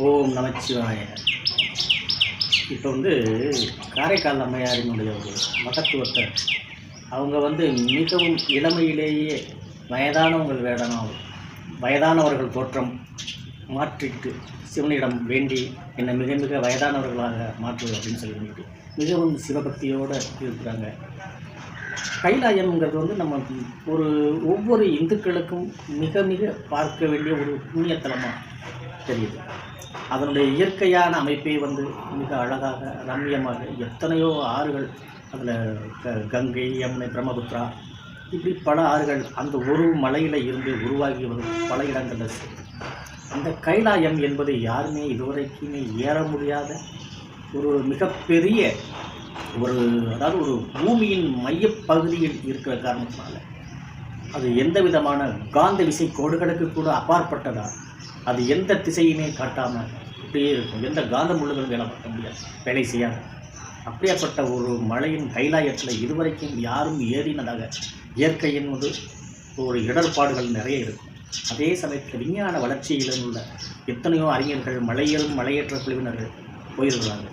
ஓம் நமச்சிவாய. இப்போ வந்து காரைக்கால் அம்மையாரினுடைய ஒரு மகத்துவத்தை அவங்க வந்து மிகவும் இளமையிலேயே வயதானவங்கள் வேடனம் வயதானவர்கள் தோற்றம் மாற்றிட்டு சிவனிடம் வேண்டி என்னை மிக மிக வயதானவர்களாக மாற்றுவது அப்படின்னு சொல்லிட்டு மிகவும் சிவபக்தியோடு இருக்கிறாங்க. கைலாயம்ங்கிறது வந்து நம்ம ஒரு ஒவ்வொரு இந்துக்களுக்கும் மிக மிக பார்க்க வேண்டிய ஒரு புண்ணியத்தலமாக தெரியுது அதனுடைய இயற்கையான அமைப்பே வந்து மிக அழகாக ரம்மியமாக எத்தனையோ ஆறுகள் அதில் க கங்கை யமுனை பிரம்மபுத்ரா இப்படி பல ஆறுகள் அந்த ஒரு மலையில் இருந்து உருவாகி வரும் பல இடங்களில் இருக்கு. அந்த கைலாயம் என்பது யாருமே இதுவரைக்குமே ஏற முடியாத ஒரு மிகப்பெரிய ஒரு அதாவது ஒரு பூமியின் மையப்பகுதியில் இருக்கிற காரணத்தினால அது எந்த விதமான காந்த விசை கோடுகளுக்கு கூட அப்பாற்பட்டதா? அது எந்த திசையுமே காட்டாமல் அப்படியே இருக்கும். எந்த காந்த முள்ளுகளும் வேலை பார்க்க முடியாது. வேலை செய்யாது. அப்படியாப்பட்ட ஒரு மலையின் கைலாயத்தில் இதுவரைக்கும் யாரும் ஏறினதாக இயற்கையின் வந்து ஒரு இடர்பாடுகள் நிறைய இருக்கும். அதே சமயத்தில் விஞ்ஞான வளர்ச்சியிலும் உள்ள எத்தனையோ அறிஞர்கள் மலையல் மலையேற்ற குழுவினர்கள் போயிருக்கிறாங்க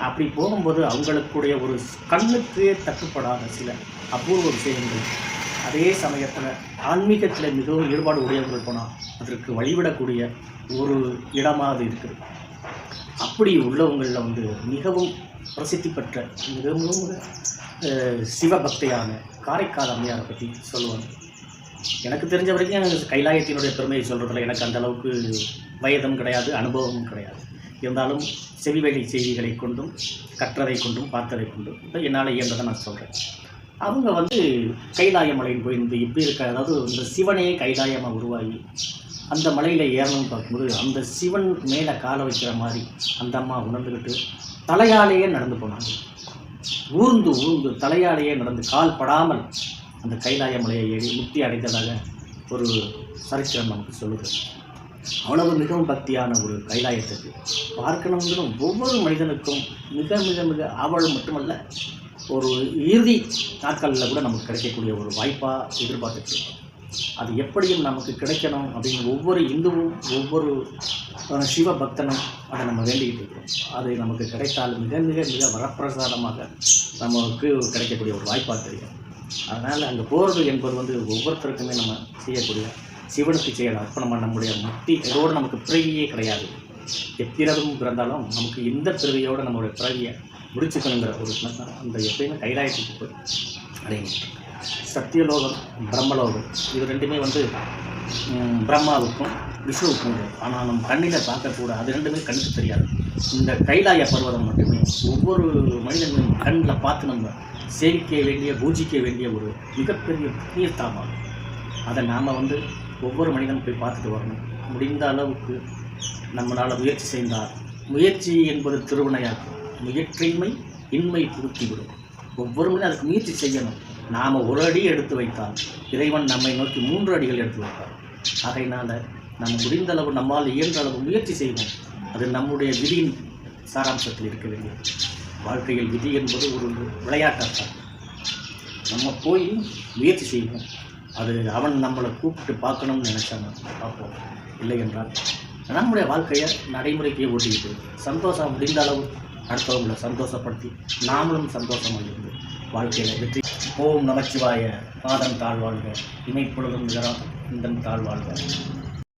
அப்படி போகும்போது அவங்களுக்குடைய ஒரு கண்ணுக்கு தட்டுப்படாத சில அபூர்வ விஷயங்கள். அதே சமயத்தில் ஆன்மீகத்தில் மிகவும் ஈடுபாடு உடையவர்கள் போனால் அதற்கு வழிவிடக்கூடிய ஒரு இடமாக அது இருக்குது. அப்படி உள்ளவங்களில் வந்து மிகவும் பிரசித்தி பெற்ற மிகவும் அஹ், சிவபக்தையான காரைக்கால் அம்மையாரை பற்றி சொல்லுவாங்க. எனக்கு தெரிஞ்ச வரைக்கும் கைலாயத்தினுடைய பெருமையை சொல்கிறதுல எனக்கு அந்த அளவுக்கு வயதும் கிடையாது அனுபவமும் கிடையாது. இருந்தாலும் செவிவழி செய்திகளை கொண்டும் கற்றதை கொண்டும் பார்த்ததை கொண்டும் இதை என்னால் இயன்றதை நான் சொல்கிறேன் அவங்க வந்து கைலாய மலையின் போய் இப்படி இருக்க அதாவது இந்த சிவனே கைலாயமாக உருவாகி அந்த மலையில் ஏறணும்னு பார்க்கும்போது அந்த சிவன் மேலே காலை வைக்கிற மாதிரி அந்த அம்மா உணர்ந்துக்கிட்டு தலையாலேயே நடந்து போனாங்க. ஊர்ந்து ஊர்ந்து தலையாலேயே நடந்து கால் படாமல் அந்த கைலாய மலையை ஏறி முக்தி அடைந்ததாக ஒரு சரித்திரம் நமக்கு சொல்லுது. அவ்வளவு மிகவும் பக்தியான ஒரு கைலாயத்துக்கு. பார்க்கணுங்கிற ஒவ்வொரு மனிதனுக்கும் மிக மிக மிக ஆவல் மட்டுமல்ல ஒரு இறுதி நாட்களில் கூட நமக்கு கிடைக்கக்கூடிய ஒரு வாய்ப்பாக எதிர்பார்த்துட்டு அது எப்படியும் நமக்கு கிடைக்கணும் அப்படின்னு ஒவ்வொரு இந்துவும் ஒவ்வொரு சிவ பக்தனும் அதை நம்ம வேண்டிக்கிட்டு இருக்கிறோம். அது நமக்கு கிடைத்தால் மிக மிக மிக வரப்பிரசாதமாக நமக்கு கிடைக்கக்கூடிய ஒரு வாய்ப்பாக தெரியும். அதனால் அங்கே போகிறது என்பது வந்து ஒவ்வொருத்தருக்குமே நம்ம செய்யக்கூடிய சிவனுக்கு செயல் அப்போ நம்ம நம்முடைய முக்தி இதோடு நமக்கு பிறவியே கிடையாது. எப்பிறவும் பிறந்தாலும் நமக்கு இந்த பிறவியோடு நம்மளுடைய பிறவியை முடிச்சுக்கணுங்கிற ஒரு அந்த எப்பயுமே கைலாயத்துக்கு போய் அடையணும் சத்தியலோகம் பிரம்மலோகம் இது ரெண்டுமே வந்து பிரம்மாவுக்கும் விஷ்ணுவுக்கும் ஆனால் நம்ம கண்ணில் பார்க்கக்கூடாது அது ரெண்டுமே கண்ணுக்கு தெரியாது. இந்த கைலாய பர்வதம் மட்டுமே ஒவ்வொரு மனிதனும் கண்ணில் பார்த்து நம்ம சேவிக்க வேண்டிய பூஜிக்க வேண்டிய ஒரு மிகப்பெரிய புண்ணியஸ்தானம் அதை நாம் வந்து ஒவ்வொரு மனிதனும் போய் பார்த்துட்டு வரணும். முடிந்த அளவுக்கு நம்மளால் முயற்சி செய்தால் முயற்சி என்பது திருவினையாகும். முயற்சிமை இன்மை புகுத்திவிடும் ஒவ்வொரு மனிதனும் அதுக்கு முயற்சி செய்யணும். நாம் ஒரு அடி எடுத்து வைத்தால் இறைவன் நம்மை நோக்கி மூன்று அடிகள் எடுத்து வைப்பார். ஆகையினால் நம்ம முடிந்த அளவு நம்மால் இயன்ற அளவு முயற்சி செய்வோம். அது நம்முடைய விதியின் சாராம்சத்தில் இருக்க வேண்டியது. வாழ்க்கையில் விதி என்பது ஒரு விளையாட்டாக நம்ம போய் முயற்சி செய்வோம். அது அவன் நம்மளை கூப்பிட்டு பார்க்கணும்னு நினச்சாங்க பார்ப்போம். இல்லை என்றால் நம்முடைய வாழ்க்கையை நடைமுறைக்கு ஓட்டிக்கிட்டு சந்தோஷம் முடிந்த அளவு அடுத்தவங்களை சந்தோஷப்படுத்தி நாமளும் சந்தோஷமாக இருந்து வாழ்க்கையில் வெற்றி. ஓம் நமச்சிவாய. பாதம் தாழ்வாழ்க. இமைப்பொழுதும் நிகராக இந்த தாழ்வாழ்க.